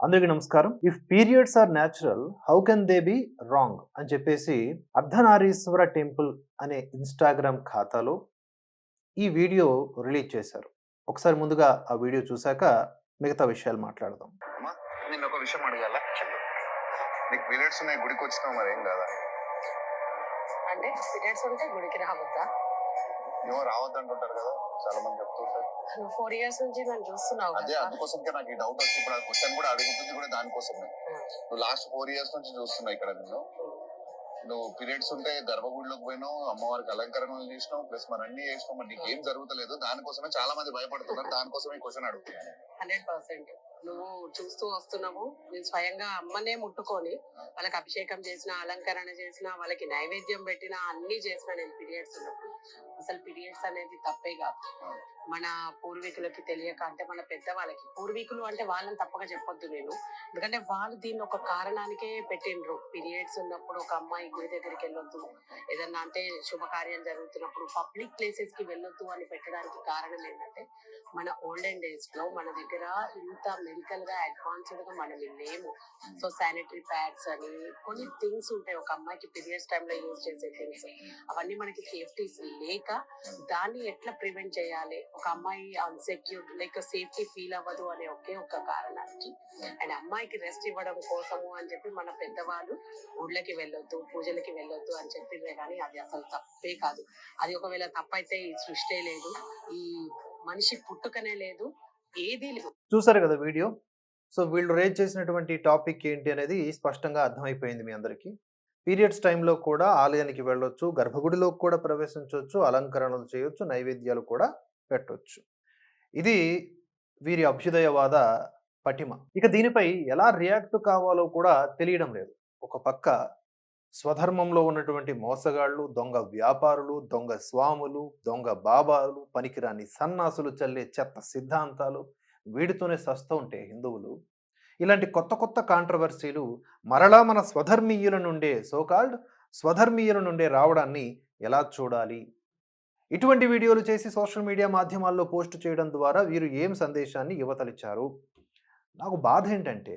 అందరికీ నమస్కారం. If periods are natural how can they be wrong అని చెప్పేసి అర్ధనారీశ్వర టెంపుల్ అనే ఇన్స్టాగ్రామ్ ఖాతాలో ఈ వీడియో రిలీజ్ చేశారు. ఒకసారి ముందుగా ఆ వీడియో చూశాక మిగతా విషయాలు మాట్లాడదాం. అమ్మా నేను ఒక విషయం అడగాల? నీకు పీరియడ్స్ ఉన్నాయి గుడికి వచ్చినావు మరి ఏం కాదా? అంటే పీరియడ్స్ ఉంటే గుడికి రావద్దా? ఏమో రావద్దు అంటుంటారు కదా. చాలా మంది చెప్తుంటారు. నువ్వు ఫోర్ ఇయర్స్ నుంచి నన్ను చూస్తున్నావు అదే కదా. అందుకోసంకే నాకు ఈ డౌట్ వచ్చి ఇప్పుడు క్వశ్చన్ కూడా అడుగుతుంది కూడా దానికోసమే. నువ్వు లాస్ట్ ఫోర్ ఇయర్స్ నుంచి చూస్తున్నావు ఇక్కడ నిన్ను. నువ్వు పీరియడ్స్ ఉంటే గర్భగుడిలోకి పోయినావు అమ్మవారికి అలంకరణలు చేసినావు ప్లస్ మరి అన్ని చేసినావు. మరి నీకు ఏం జరుగుతలేదు? దానికోసమే చాలా మంది భయపడుతున్నారు. దానికోసమే క్వశ్చన్ అడుగుతున్నాను. Hundred percent. నువ్వు చూస్తూ వస్తున్నావు. నేను స్వయంగా అమ్మనే ముట్టుకొని వాళ్ళకి అభిషేకం చేసిన అలంకరణ చేసిన వాళ్ళకి నైవేద్యం పెట్టిన అన్ని చేసిన నేను పీరియడ్స్ ఉన్నప్పుడు. అసలు పీరియడ్స్ అనేది తప్పే కాదు. మన పూర్వీకులకి తెలియక అంటే మన పెద్దవాళ్ళకి. పూర్వీకులు అంటే వాళ్ళని తప్పక చెప్పొద్దు నేను. ఎందుకంటే వాళ్ళు దీన్ని ఒక కారణానికే పెట్టిండ్రు. పీరియడ్స్ ఉన్నప్పుడు ఒక అమ్మాయి గుడి దగ్గరికి వెళ్ళొద్దు. ఏదన్నా అంటే శుభకార్యం జరుగుతున్నప్పుడు పబ్లిక్ ప్లేసెస్కి వెళ్ళొద్దు అని పెట్టడానికి కారణం ఏంటంటే మన ఓల్డెన్ డేస్లో మన దగ్గర ఇంత మెడికల్గా అడ్వాన్స్డ్గా మనం లేము. సో శానిటరీ ప్యాడ్స్ అని కొన్ని థింగ్స్ ఉంటాయి. ఒక అమ్మాయికి పీరియడ్స్ టైంలో యూజ్ చేసే థింగ్స్. అవన్నీ మనకి సేఫ్టీస్ లేక దాన్ని ఎట్లా ప్రివెంట్ చేయాలి? ఒక అమ్మాయి అన్సెక్యూర్ లైక్ సేఫ్టీ ఫీల్ అవ్వదు అనే ఒకే ఒక కారణానికి. అండ్ అమ్మాయికి రెస్ట్ ఇవ్వడం కోసము అని చెప్పి మన పెద్దవాళ్ళు ఊళ్ళకి వెళ్ళొద్దు పూజలకి వెళ్ళొద్దు అని చెప్పిందే కానీ అది అసలు తప్పే కాదు. అది ఒకవేళ తప్పైతే ఈ సృష్టి లేదు. ఈ మనిషి పుట్టుకనే లేదు. ఏదీ లేదు. చూసారు కదా వీడియో? సో వీళ్ళు రేజ్ చేసినటువంటి టాపిక్ ఏంటి అనేది స్పష్టంగా అర్థమైపోయింది మీ అందరికీ. పీరియడ్స్ టైంలో కూడా ఆలయానికి వెళ్ళొచ్చు గర్భగుడిలో కూడా ప్రవేశించవచ్చు అలంకరణలు చేయొచ్చు నైవేద్యాలు కూడా పెట్టవచ్చు ఇది వీరి అభ్యుదయవాద పటిమ. ఇక దీనిపై ఎలా రియాక్ట్ కావాలో కూడా తెలియడం లేదు. ఒక పక్క స్వధర్మంలో ఉన్నటువంటి మోసగాళ్ళు దొంగ వ్యాపారులు దొంగ స్వాములు దొంగ బాబాలు పనికిరాని సన్నాసులు చల్లే చెత్త సిద్ధాంతాలు వీడితోనే సస్తూ ఉంటే హిందువులు ఇలాంటి కొత్త కొత్త కాంట్రవర్సీలు మరలా మన స్వధర్మీయుల నుండే సోకాల్డ్ స్వధర్మీయుల నుండే రావడాన్ని ఎలా చూడాలి? ఇటువంటి వీడియోలు చేసి సోషల్ మీడియా మాధ్యమాల్లో పోస్ట్ చేయడం ద్వారా వీరు ఏం సందేశాన్ని యువతలిచ్చారు నాకు బాధ ఏంటంటే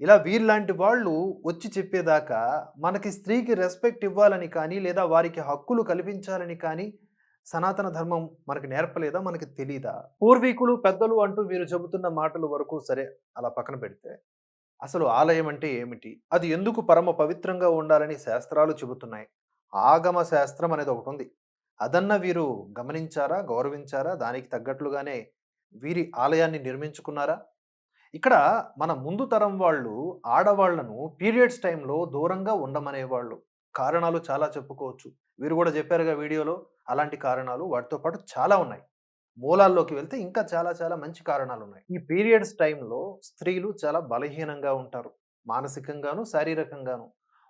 ఇలా వీళ్ళలాంటి వాళ్ళు వచ్చి చెప్పేదాకా మనకి స్త్రీకి రెస్పెక్ట్ ఇవ్వాలని కానీ లేదా వారికి హక్కులు కల్పించాలని కానీ సనాతన ధర్మం మనకి నేర్పలేదా? మనకి తెలీదా? పూర్వీకులు పెద్దలు అంటూ వీరు చెబుతున్న మాటలు వరకు సరే అలా పక్కన పెడితే అసలు ఆలయం అంటే ఏమిటి? అది ఎందుకు పరమ పవిత్రంగా ఉండాలని శాస్త్రాలు చెబుతున్నాయి. ఆగమ శాస్త్రం అనేది ఒకటి ఉంది. అదన్న వీరు గమనించారా? గౌరవించారా? దానికి తగ్గట్లుగానే వీరి ఆలయాన్ని నిర్మించుకున్నారా? ఇక్కడ మన ముందు తరం వాళ్ళు ఆడవాళ్ళను పీరియడ్స్ టైంలో దూరంగా ఉండమనేవాళ్ళు. కారణాలు చాలా చెప్పుకోవచ్చు. వీరు కూడా చెప్పారుగా వీడియోలో అలాంటి కారణాలు వాటితో పాటు చాలా ఉన్నాయి. మూలాల్లోకి వెళ్తే ఇంకా చాలా చాలా మంచి కారణాలు ఉన్నాయి ఈ పీరియడ్స్ టైంలో స్త్రీలు చాలా బలహీనంగా ఉంటారు. మానసికంగాను శారీరకంగాను.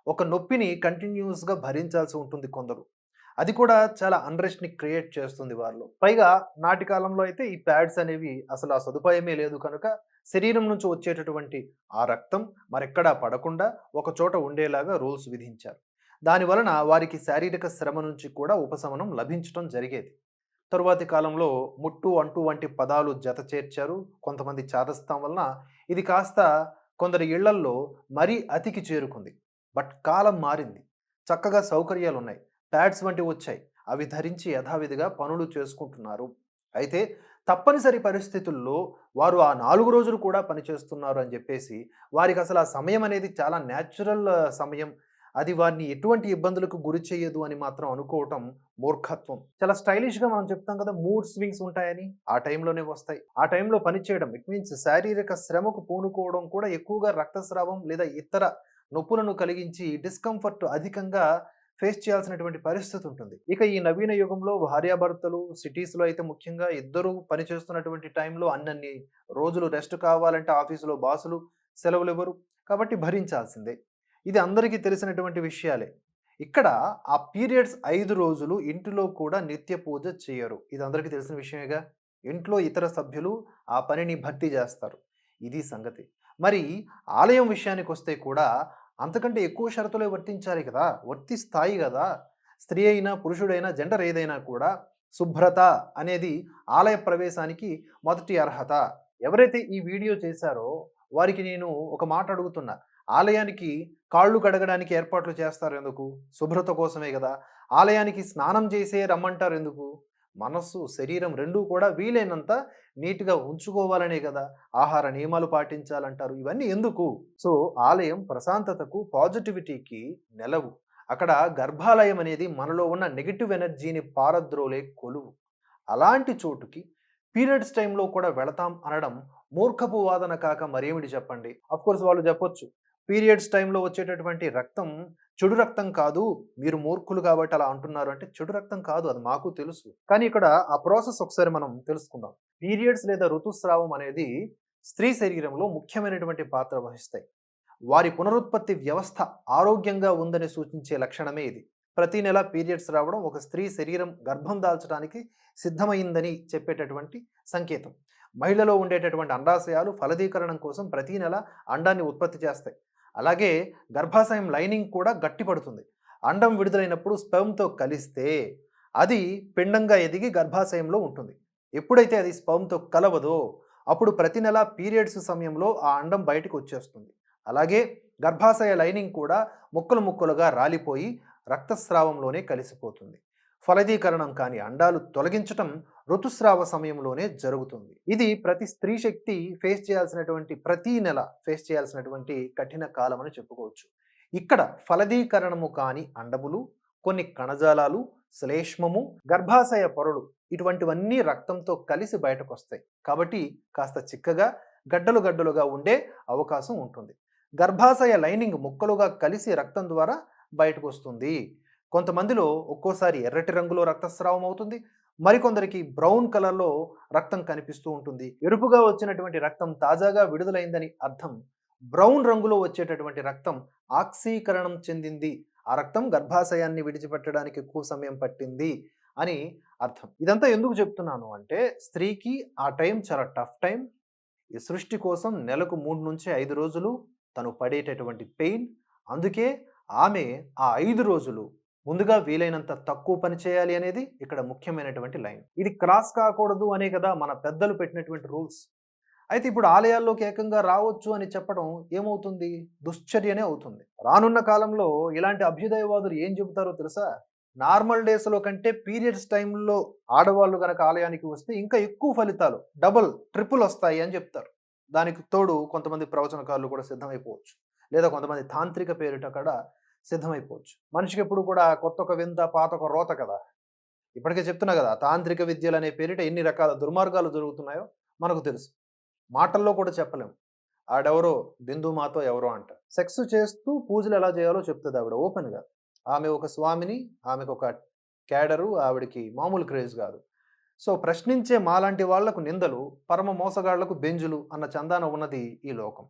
ఒక నొప్పిని కంటిన్యూస్గా భరించాల్సి ఉంటుంది కొందరు. అది కూడా చాలా అన్రెస్ట్ని క్రియేట్ చేస్తుంది వాళ్ళు పైగా నాటి కాలంలో అయితే ఈ ప్యాడ్స్ అనేవి అసలు ఆ సదుపాయమే లేదు కనుక శరీరం నుంచి వచ్చేటటువంటి ఆ రక్తం మరెక్కడా పడకుండా ఒక చోట ఉండేలాగా రూల్స్ విధించారు. దాని వలన వారికి శారీరక శ్రమ నుంచి కూడా ఉపశమనం లభించడం జరిగేది. తరువాతి కాలంలో ముట్టు అంటు వంటి పదాలు జత చేర్చారు. కొంతమంది చాదస్తం వలన ఇది కాస్త కొందరి ఇళ్ళల్లో మరీ అతికి చేరుకుంది. బట్ కాలం మారింది. చక్కగా సౌకర్యాలు ఉన్నాయి ప్యాడ్స్ వంటివి వచ్చాయి. అవి ధరించి యథావిధిగా పనులు చేసుకుంటున్నారు. అయితే తప్పనిసరి పరిస్థితుల్లో వారు ఆ నాలుగు రోజులు కూడా పనిచేస్తున్నారు అని చెప్పేసి వారికి అసలు ఆ సమయం అనేది చాలా న్యాచురల్ సమయం. అది వారిని ఎటువంటి ఇబ్బందులకు గురి చేయదు అని మాత్రం అనుకోవటం మూర్ఖత్వం. చాలా స్టైలిష్గా మనం చెప్తాం కదా మూడ్ స్వింగ్స్ ఉంటాయని. ఆ టైంలోనే వస్తాయి. ఆ టైంలో పనిచేయడం ఇట్ మీన్స్ శారీరక శ్రమకు పూనుకోవడం కూడా ఎక్కువగా రక్తస్రావం లేదా ఇతర నొప్పులను కలిగించి డిస్కంఫర్ట్ అధికంగా ఫేస్ చేయాల్సినటువంటి పరిస్థితి ఉంటుంది. ఇక ఈ నవీన యుగంలో భార్యాభర్తలు సిటీస్లో అయితే ముఖ్యంగా ఇద్దరు పనిచేస్తున్నటువంటి టైంలో అన్నన్ని రోజులు రెస్ట్ కావాలంటే ఆఫీసులో బాసులు సెలవులు ఇవ్వరు కాబట్టి భరించాల్సిందే. ఇది అందరికీ తెలిసినటువంటి విషయాలే. ఇక్కడ ఆ పీరియడ్స్ ఐదు రోజులు ఇంటిలో కూడా నిత్య పూజ చేయరు. ఇది అందరికీ తెలిసిన విషయమేగా. ఇంట్లో ఇతర సభ్యులు ఆ పనిని భర్తీ చేస్తారు. ఇది సంగతి. మరి ఆలయం విషయానికి వస్తే కూడా అంతకంటే ఎక్కువ షరతులే వర్తించాలి కదా. వర్తిస్తాయి కదా. స్త్రీ అయినా పురుషుడైనా జెండర్ ఏదైనా కూడా శుభ్రత అనేది ఆలయ ప్రవేశానికి మొదటి అర్హత. ఎవరైతే ఈ వీడియో చేశారో వారికి నేను ఒక మాట అడుగుతున్నా. ఆలయానికి కాళ్ళు కడగడానికి ఏర్పాట్లు చేస్తారు ఎందుకు? శుభ్రత కోసమే కదా. ఆలయానికి స్నానం చేసే రమ్మంటారు ఎందుకు? మనస్సు శరీరం రెండూ కూడా వీలైనంత నీట్గా ఉంచుకోవాలనే కదా. ఆహార నియమాలు పాటించాలంటారు. ఇవన్నీ ఎందుకు? సో ఆలయం ప్రశాంతతకు పాజిటివిటీకి నెలవు. అక్కడ గర్భాలయం అనేది మనలో ఉన్న నెగిటివ్ ఎనర్జీని పారద్రోలే కొలువు. అలాంటి చోటుకి పీరియడ్స్ టైంలో కూడా వెళతాం అనడం మూర్ఖపు వాదన కాక మరేమిటి చెప్పండి? కోర్స్ వాళ్ళు చెప్పొచ్చు. పీరియడ్స్ టైంలో వచ్చేటటువంటి రక్తం చెడు రక్తం కాదు మీరు మూర్ఖులు కాబట్టి అలా అంటున్నారు అంటే చెడు రక్తం కాదు అది మాకు తెలుసు. కానీ ఇక్కడ ఆ ప్రాసెస్ ఒకసారి మనం తెలుసుకుందాం. పీరియడ్స్ లేదా ఋతుస్రావం అనేది స్త్రీ శరీరంలో ముఖ్యమైనటువంటి పాత్ర వహిస్తాయి. వారి పునరుత్పత్తి వ్యవస్థ ఆరోగ్యంగా ఉందని సూచించే లక్షణమే ఇది. ప్రతి నెల పీరియడ్స్ రావడం ఒక స్త్రీ శరీరం గర్భం దాల్చడానికి సిద్ధమైందని చెప్పేటటువంటి సంకేతం. మహిళలో ఉండేటటువంటి అండాశయాలు ఫలదీకరణం కోసం ప్రతి నెల అండాన్ని ఉత్పత్తి చేస్తాయి. అలాగే గర్భాశయం లైనింగ్ కూడా గట్టిపడుతుంది అండం విడుదలైనప్పుడు స్పెమ్తో కలిస్తే అది పిండంగా ఎదిగి గర్భాశయంలో ఉంటుంది. ఎప్పుడైతే అది స్పమ్తో కలవదో అప్పుడు ప్రతి నెల పీరియడ్స్ సమయంలో ఆ అండం బయటకు వచ్చేస్తుంది. అలాగే గర్భాశయ లైనింగ్ కూడా ముక్కలు ముక్కలుగా రాలిపోయి రక్తస్రావంలోనే కలిసిపోతుంది. ఫలదీకరణం కాని అండాలు తొలగించటం ఋతుస్రావ సమయంలోనే జరుగుతుంది. ఇది ప్రతి స్త్రీ శక్తి ఫేస్ చేయాల్సినటువంటి ప్రతి నెల ఫేస్ చేయాల్సినటువంటి కఠిన కాలం అని చెప్పుకోవచ్చు. ఇక్కడ ఫలదీకరణము కాని అండములు కొన్ని కణజాలాలు శ్లేష్మము గర్భాశయ పొరలు ఇటువంటివన్నీ రక్తంతో కలిసి బయటకు వస్తాయి కాబట్టి కాస్త చిక్కగా గడ్డలు గడ్డలుగా ఉండే అవకాశం ఉంటుంది. గర్భాశయ లైనింగ్ ముక్కలుగా కలిసి రక్తం ద్వారా బయటకు వస్తుంది కొంతమందిలో ఒక్కోసారి ఎర్రటి రంగులో రక్తస్రావం అవుతుంది. మరికొందరికి బ్రౌన్ కలర్లో రక్తం కనిపిస్తూ ఉంటుంది. ఎరుపుగా వచ్చినటువంటి రక్తం తాజాగా విడుదలైందని అర్థం. బ్రౌన్ రంగులో వచ్చేటటువంటి రక్తం ఆక్సీకరణం చెందింది. ఆ రక్తం గర్భాశయాన్ని విడిచిపెట్టడానికి ఎక్కువ సమయం పట్టింది అని అర్థం. ఇదంతా ఎందుకు చెప్తున్నాను అంటే స్త్రీకి ఆ టైం చాలా టఫ్ టైం. ఈ సృష్టి కోసం నెలకు మూడు నుంచి ఐదు రోజులు తను పడేటటువంటి పెయిన్. అందుకే ఆమె ఆ ఐదు రోజులు ముందుగా వీలైనంత తక్కువ పని చేయాలి అనేది ఇక్కడ ముఖ్యమైనటువంటి లైన్. ఇది క్రాస్ కాకూడదు అనే కదా మన పెద్దలు పెట్టినటువంటి రూల్స్. అయితే ఇప్పుడు ఆలయాల్లోకి ఏకంగా రావచ్చు అని చెప్పడం ఏమవుతుంది? దుశ్చర్యనే అవుతుంది. రానున్న కాలంలో ఇలాంటి అభ్యుదయవాదులు ఏం చెబుతారో తెలుసా? నార్మల్ డేస్లో కంటే పీరియడ్స్ టైంలో ఆడవాళ్ళు కనుక ఆలయానికి వస్తే ఇంకా ఎక్కువ ఫలితాలు డబుల్ ట్రిపుల్ వస్తాయి అని చెప్తారు. దానికి తోడు కొంతమంది ప్రవచనకారులు కూడా సిద్ధమైపోవచ్చు. లేదా కొంతమంది తాంత్రిక పేరిట కూడా సిద్ధమైపోవచ్చు. మనిషికి ఎప్పుడు కూడా కొత్త ఒక వింత పాత ఒక రోత కదా! ఇప్పటికే చెప్తున్నా కదా! తాంత్రిక విద్యలు అనే పేరిట ఎన్ని రకాల దుర్మార్గాలు జరుగుతున్నాయో మనకు తెలుసు. మాటల్లో కూడా చెప్పలేము ఆడెవరో బిందు మాతో ఎవరో అంట. సెక్స్ చేస్తూ పూజలు ఎలా చేయాలో చెప్తుంది ఆవిడ ఓపెన్గా. ఆమె ఒక స్వామిని ఆమెకు ఒక క్యాడరు ఆవిడకి మామూలు క్రేజ్ కాదు. సో ప్రశ్నించే మాలాంటి వాళ్ళకు నిందలు పరమ మోసగాళ్ళకు బెంజులు అన్న చందాన ఉన్నది ఈ లోకం.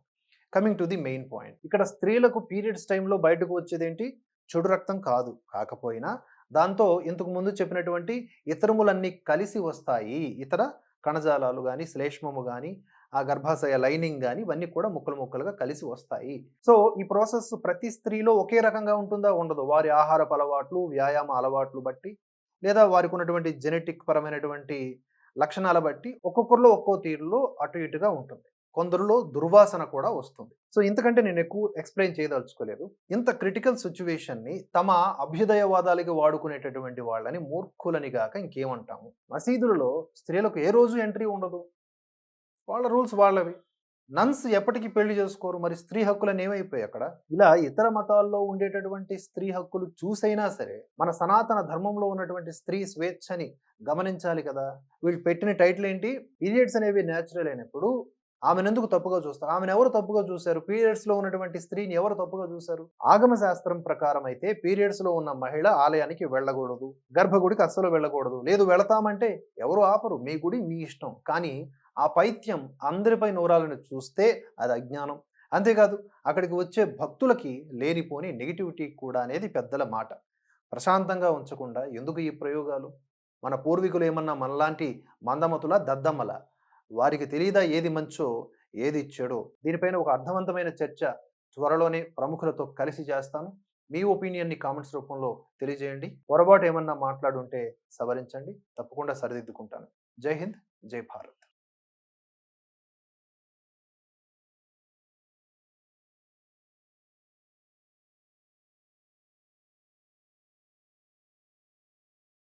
Coming to the main point ఇక్కడ స్త్రీలకు పీరియడ్స్ టైంలో బయటకు వచ్చేదేంటి? చెడు రక్తం కాదు. కాకపోయినా దాంతో ఇంతకు ముందు చెప్పినటువంటి ఇతరములన్నీ కలిసి వస్తాయి. ఇతర కణజాలాలు కానీ శ్లేష్మము కానీ ఆ గర్భాశయ లైనింగ్ కానీ ఇవన్నీ కూడా ముక్కలు ముక్కలుగా కలిసి వస్తాయి. సో ఈ ప్రాసెస్ ప్రతి స్త్రీలో ఒకే రకంగా ఉంటుందా? ఉండదు. వారి ఆహారపు అలవాట్లు వ్యాయామ అలవాట్లు బట్టి లేదా వారికి ఉన్నటువంటి జెనెటిక్ పరమైనటువంటి లక్షణాల బట్టి ఒక్కొక్కరిలో ఒక్కో తీరులో అటు ఇటుగా ఉంటుంది. కొందరిలో దుర్వాసన కూడా వస్తుంది. సో ఇంతకంటే నేను ఎక్కువ ఎక్స్ప్లెయిన్ చేయదలుచుకోలేదు. ఇంత క్రిటికల్ సిచ్యువేషన్ని తమ అభ్యుదయవాదాలకి వాడుకునేటటువంటి వాళ్ళని మూర్ఖులని గాక ఇంకేమంటాము? మసీదులలో స్త్రీలకు ఏ రోజు ఎంట్రీ ఉండదు? వాళ్ళ రూల్స్ వాళ్ళవి. నన్స్ ఎప్పటికీ పెళ్ళి చేసుకోరు. మరి స్త్రీ హక్కులను ఏమైపోయాయి అక్కడ? ఇలా ఇతర మతాల్లో ఉండేటటువంటి స్త్రీ హక్కులు చూసైనా సరే మన సనాతన ధర్మంలో ఉన్నటువంటి స్త్రీ స్వేచ్ఛని గమనించాలి కదా? వీళ్ళు పెట్టిన టైటిల్ ఏంటి? పీరియడ్స్ అనేవి న్యాచురల్ అయినప్పుడు ఆమెను ఎందుకు తప్పుగా చూస్తారు? ఆమెను ఎవరు తప్పుగా చూశారు? పీరియడ్స్లో ఉన్నటువంటి స్త్రీని ఎవరు తప్పుగా చూశారు? ఆగమ శాస్త్రం ప్రకారం అయితే పీరియడ్స్లో ఉన్న మహిళ ఆలయానికి వెళ్ళకూడదు. గర్భగుడికి అస్సలు వెళ్ళకూడదు. లేదు వెళతామంటే ఎవరు ఆపరు. మీ గుడి మీ ఇష్టం. కానీ ఆ పైత్యం అందరిపై నూరాలను చూస్తే అది అజ్ఞానం. అంతేకాదు అక్కడికి వచ్చే భక్తులకి లేనిపోని నెగిటివిటీ కూడా అనేది పెద్దల మాట. ప్రశాంతంగా ఉంచకుండా ఎందుకు ఈ ప్రయోగాలు? మన పూర్వీకులు ఏమన్నా మనలాంటి మందమతుల దద్దమ్మల? వారికి తెలియదా ఏది మంచో ఏది చెడో? దీనిపైన ఒక అర్థవంతమైన చర్చ త్వరలోనే ప్రముఖులతో కలిసి చేస్తాను. మీ ఒపీనియన్ని కామెంట్స్ రూపంలో తెలియజేయండి. పొరపాటు ఏమన్నా మాట్లాడుంటే సవరించండి. తప్పకుండా సరిదిద్దుకుంటాను. జై హింద్ జై భారత్.